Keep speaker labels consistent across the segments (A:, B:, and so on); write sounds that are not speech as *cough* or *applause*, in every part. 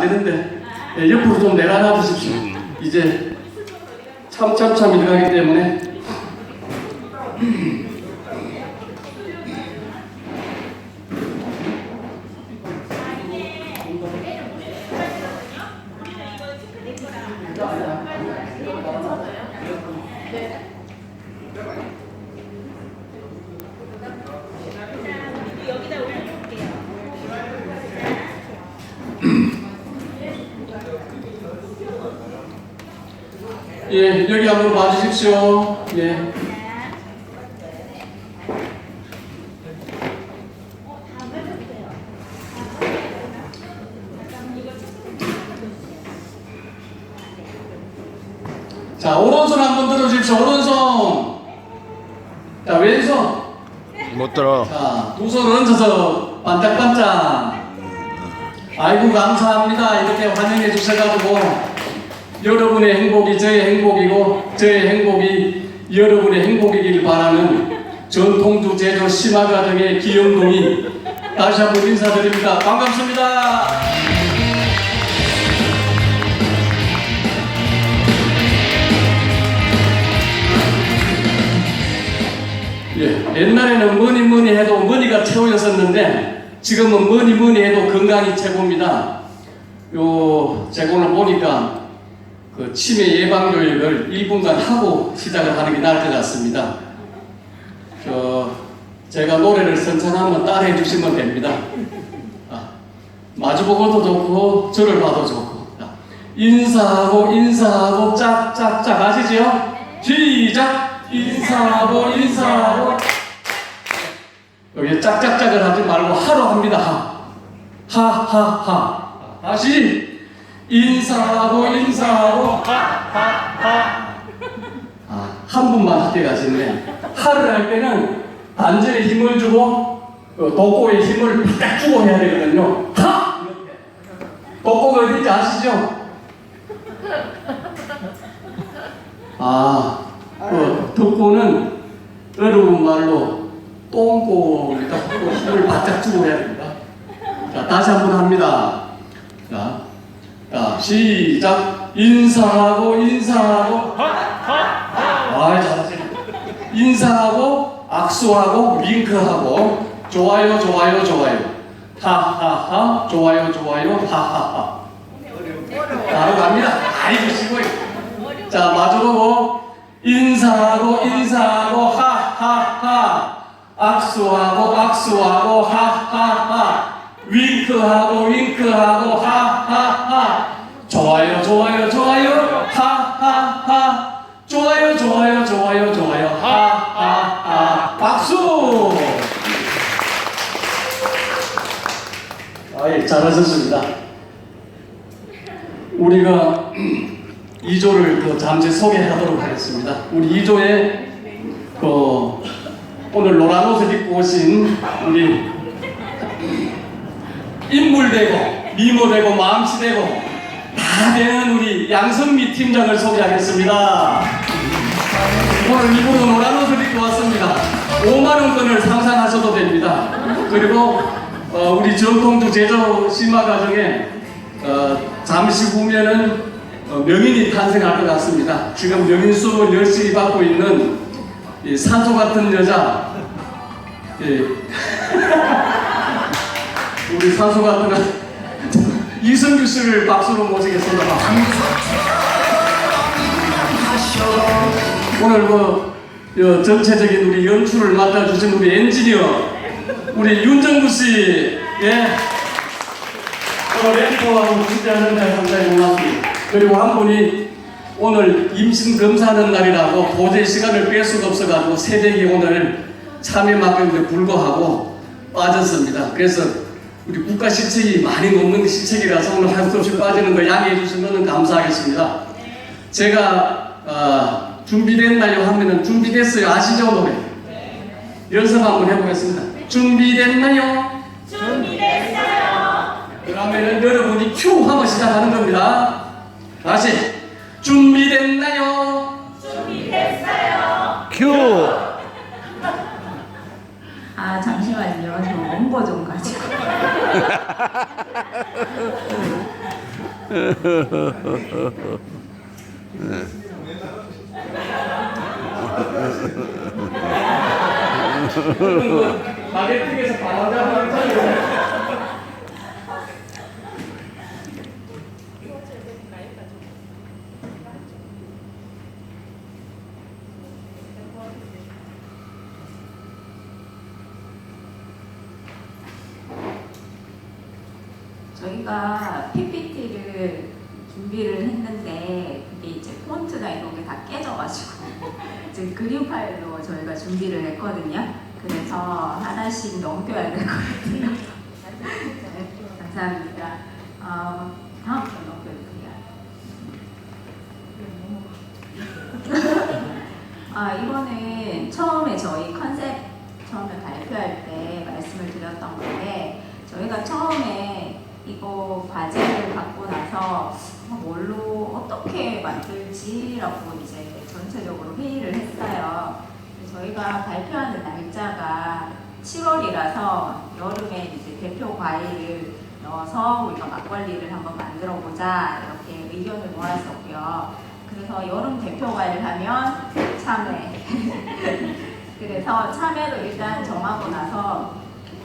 A: 되는데. 예, 옆으로 좀 내려놔 주십시오. 이제 참참참 일가기 때문에
B: 여기다 올려볼게요.
A: 예 여기 한번 봐주십시오. 예. 자 오른손 한번 들어주십시오. 오른손. 자 왼손.
C: 못 들어.
A: 자, 두 손을 얹어서 반짝반짝. 아이고, 감사합니다. 이렇게 환영해 주셔가지고, 여러분의 행복이 저의 행복이고, 저의 행복이 여러분의 행복이길 바라는 전통주 제조 심화과정의 기영동이 다시 한번 인사드립니다. 반갑습니다. 예, 옛날에는 뭐니 뭐니 해도 머니가 최고였었는데 지금은 뭐니 뭐니 해도 건강이 최고입니다. 요 제가 오늘 보니까 그 치매 예방 교육을 1분간 하고 시작을 하는 게 나을 것 같습니다. 저 제가 노래를 선천하면 따라해 주시면 됩니다. 아, 마주보고도 좋고 저를 봐도 좋고. 자, 인사하고 인사하고 짝짝짝 아시죠? 시작! 인사하고 인사하고. 여기 짝짝짝을 하지 말고 하로 합니다. 하. 하하하. 다시 인사하고 인사하고 아, 한 분만 하게 가시네 하를 할 때는 단전에 힘을 주고 그 독고에 힘을 딱 주고 해야 되거든요 하 독고가 어딘지 아시죠? 아, 그 독고는 어려운 말로 똥꼬를 딱 힘을 바짝 주고 해야 됩니다. 자, 다시 한 번 합니다. 시작. 인사하고 인사하고. 아, 잘하세요. 인사하고 악수하고 윙크하고. 좋아요 좋아요 좋아요. 하하하. 좋아요 좋아요. 하하하. 바로 갑니다. 다 해주시고요. 자, 마주보고 인사하고 인사하고. 하하하. 악수하고 악수하고. 하하하. 윙크하고 윙크하고. 하하하 좋아요 좋아요. 하하하. 좋아요 좋아요 좋아요 좋아요. 하하하. 박수! 아예 잘하셨습니다. 우리가 *clears throat* 2조를 그 잠시 소개하도록 하겠습니다. 우리 2조에 그 오늘 노란 옷을 입고 오신 우리 *clears throat* 인물되고 미모되고 마음씨되고 다 되는 우리 양선미 팀장을 소개하겠습니다. 오늘 입으로 노란 옷을 입고 왔습니다. 5만 원권을 상상하셔도 됩니다. 그리고 어, 우리 전통주 제조 심화 과정에 어, 잠시 후면은 어, 명인이 탄생할 것 같습니다. 지금 명인 수업을 열심히 받고 있는 이 산소 같은 여자, 예. *laughs* 우리 산소 같은 여- 이승규 씨를 박수로 모시겠습니다. 오늘 그 어, 전체적인 우리 연출을 맡아주신 우리 엔지니어 우리 윤정구 씨, 예. 오늘 래퍼하고 출제하는데 상당히 고맙습니다. 그리고 한 분이 오늘 임신 검사하는 날이라고 도저히 시간을 뺄 수가 없어가지고 새벽에 오늘 참여 맡겼는데 불구하고 빠졌습니다. 그래서 우리 국가 시책이 많이 넘는 시책이라서 오늘 할수 없이 빠지는 거 양해해 주시면 감사하겠습니다. 제가 어, 준비됐나요 하면은 준비됐어요 아시죠 노래? 연습 한번 해보겠습니다. 준비됐나요?
B: 준비됐어요.
A: 그러면은 여러분이 큐 하고 시작하는 겁니다. 다시 준비됐나요?
B: 준비됐어요.
C: 큐.
D: 아 잠시만요. 저 원고 좀 가지고.
A: 마케팅에서 바라자는
C: 저희가 PPT를 준비를 했는데 그게 이제 폰트나 이런 게 다 깨져가지고 *laughs* 이제 그림 파일로 저희가 준비를 했거든요. 그래서 하나씩 넘겨야 될 것 같아요. 네, *laughs* 감사합니다. 어, 다음 거 넘겨주세요. *laughs* 아, 이거는 처음에 저희 컨셉 처음에 발표할 때 말씀을 드렸던 건데 저희가 처음에 이거 과제를 받고 나서 어, 뭘로 어떻게 만들지라고 이제 전체적으로 회의를 했어요. 저희가 발표하는 날짜가 7월이라서 여름에 이제 대표 과일을 넣어서 우리가 막걸리를 한번 만들어 보자 이렇게 의견을 모았었고요. 그래서 여름 대표 과일 하면 참외. *laughs* 그래서 참외로 일단 정하고 나서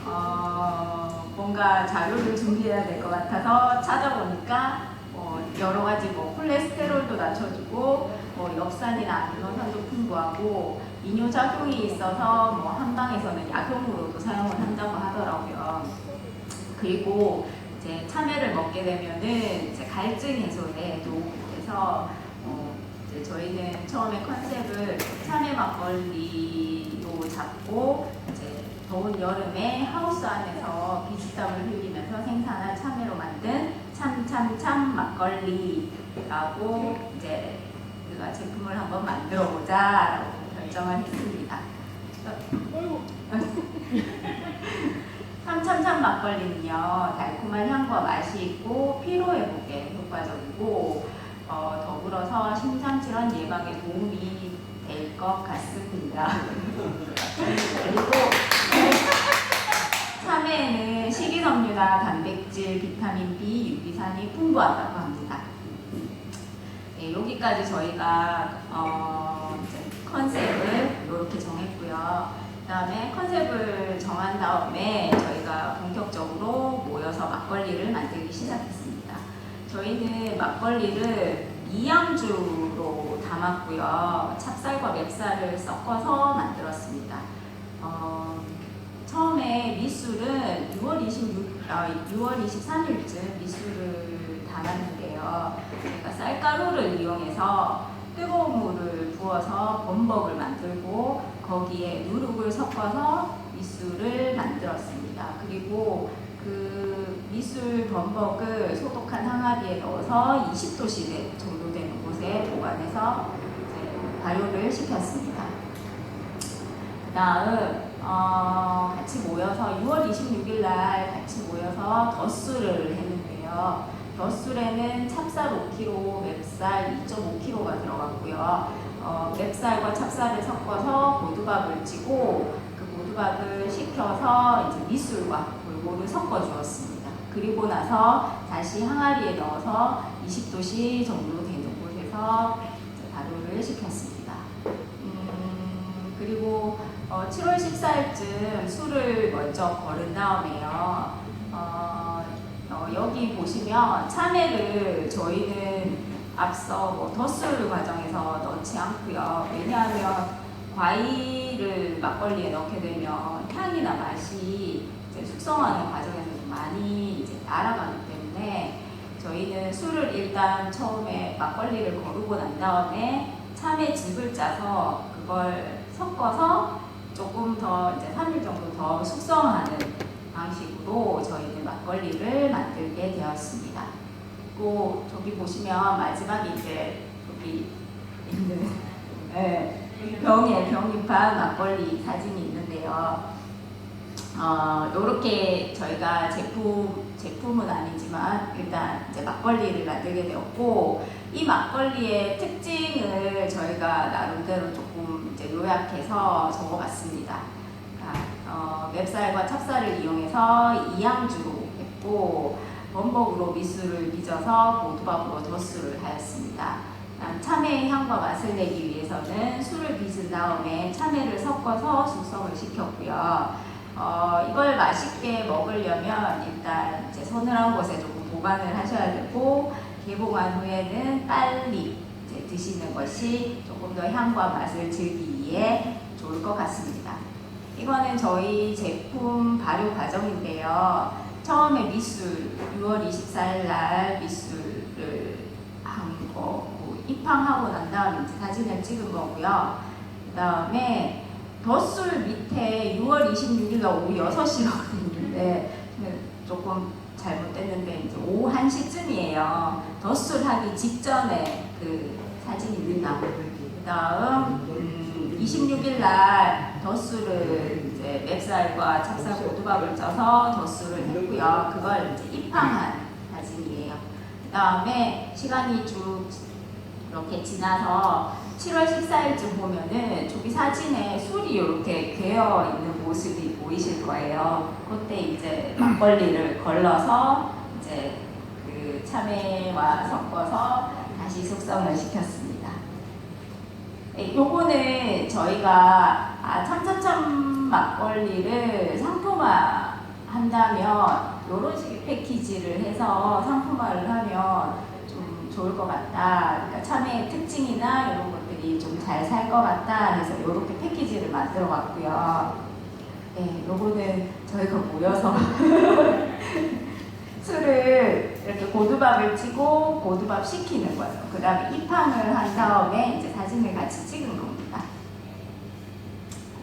C: 어, 뭔가 자료를 준비해야 될 것 같아서 찾아보니까 뭐 여러 가지 뭐 콜레스테롤도 낮춰주고 뭐 엽산이나 아미노산도 풍부하고 이뇨 작용이 있어서 뭐 한방에서는 약용으로도 사용을 한다고 하더라고요. 그리고 이제 참외를 먹게 되면은 이제 갈증 해소에 도움이 돼서 어, 이제 저희는 처음에 컨셉을 참외 막걸리로 잡고 더운 여름에 하우스 안에서 비지땀을 흘리면서 생산한 참외로 만든 참참참 막걸리라고 이제 우리가 제품을 한번 만들어 보자라고 결정을 했습니다. 참참참 막걸리는요 달콤한 향과 맛이 있고 피로 회복에 효과적이고 어, 더불어서 심장질환 예방에 도움이 될 것 같습니다. *laughs* 그리고 참외에는 식이섬유나 단백질, 비타민 유기산이 풍부하다고 합니다. 네, 여기까지 저희가 어, 컨셉을 이렇게 정했고요. 그 다음에 컨셉을 정한 다음에 저희가 본격적으로 모여서 막걸리를 만들기 시작했습니다. 저희는 막걸리를 이양주로 담았고요. 찹쌀과 맵쌀을 섞어서 만들었습니다. 어, 처음에 미술은 6월 26, 아, 6월 23일쯤 미술을 담았는데요. 제가 쌀가루를 이용해서 뜨거운 물을 부어서 범벅을 만들고 거기에 누룩을 섞어서 미술을 만들었습니다. 그리고 그 미술 범벅을 소독한 항아리에 넣어서 20도씨 정도 되는 곳에 보관해서 발효를 시켰습니다. 그 다음 어, 같이 모여서 6월 26일 날 같이 모여서 덧술을 했는데요. 덧술에는 찹쌀 5kg, 맵쌀 2.5kg가 들어갔고요. 어, 맵쌀과 찹쌀을 섞어서 보두밥을 찌고 그 보두밥을 식혀서 이제 미술과 골고루 섞어 주었습니다. 그리고 나서 다시 항아리에 넣어서 20도씨 정도 되는 곳에서 발효를 시켰습니다. 음, 그리고 어, 7월 14일쯤 술을 먼저 거른 다음에요. 어, 어, 여기 보시면 참외를 저희는 앞서 뭐 덧술 과정에서 넣지 않고요. 왜냐하면 과일을 막걸리에 넣게 되면 향이나 맛이 숙성하는 과정에서 좀 많이 이제 날아가기 때문에 저희는 술을 일단 처음에 막걸리를 거르고 난 다음에 참외 즙을 짜서 그걸 섞어서 조금 더 이제 3일 정도 더 숙성하는 방식으로 저희는 막걸리를 만들게 되었습니다. 그리고 저기 보시면 마지막에 이제 여기 있는 네, 병에 병입한 막걸리 사진이 있는데요. 어, 요렇게 저희가 제품, 제품은 아니지만 일단 이제 막걸리를 만들게 되었고 이 막걸리의 특징을 저희가 나름대로 조금 이제 요약해서 적어봤습니다. 그러니까, 어, 맵쌀과 찹쌀을 이용해서 이양주로 했고 원목으로 미술을 빚어서 고두밥으로 덧술을 하였습니다. 다음 참외의 향과 맛을 내기 위해서는 술을 빚은 다음에 참외를 섞어서 숙성을 시켰고요. 어, 이걸 맛있게 먹으려면 일단 이제 서늘한 곳에 조금 보관을 하셔야 되고 개봉한 후에는 빨리 것이 조금 더 향과 맛을 즐기기에 좋을 것 같습니다. 이거는 저희 제품 발효 과정인데요. 처음에 미술 6월 24일 날 미술을 한 거고 입항하고 난 다음에 사진을 찍은 거고요. 그 다음에 덧술 밑에 6월 26일 날 오후 6시라고 있는데 조금 잘못됐는데 이제 오후 1시쯤이에요. 덧술 하기 직전에 그 사진입니다. 그 다음 음, 26일 날 덧술을 이제 맵쌀과 찹쌀 고두밥을 쪄서 덧술을 했고요. 그걸 이제 입항한 사진이에요. 그 다음에 시간이 쭉 이렇게 지나서 7월 14일쯤 보면은 저기 사진에 술이 이렇게 괴어 있는 모습이 보이실 거예요. 그때 이제 막걸리를 걸러서 이제 그 참외와 섞어서 다시 숙성을 시켰습니다. 네, 요거는 저희가 아, 참참참 막걸리를 상품화 한다면 이런 식의 패키지를 해서 상품화를 하면 좀 좋을 것 같다. 그러니까 참외의 특징이나 이런 것들이 좀 잘 살 것 같다. 그래서 이렇게 패키지를 만들어 봤고요. 네, 요거는 저희가 모여서 *laughs* 술을 이렇게 고두밥을 치고 고두밥 시키는 거예요. 그 다음에 입항을 한 다음에 이제 사진을 같이 찍은 겁니다.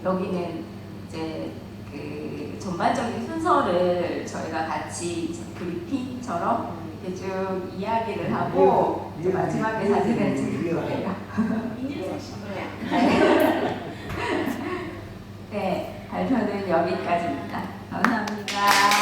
C: 여기는 이제 그 전반적인 순서를 저희가 같이 이제 브리핑처럼 이렇게 쭉 이야기를 하고 이제 마지막에 사진을 찍을 거예요. 네, 발표는 여기까지입니다. 감사합니다.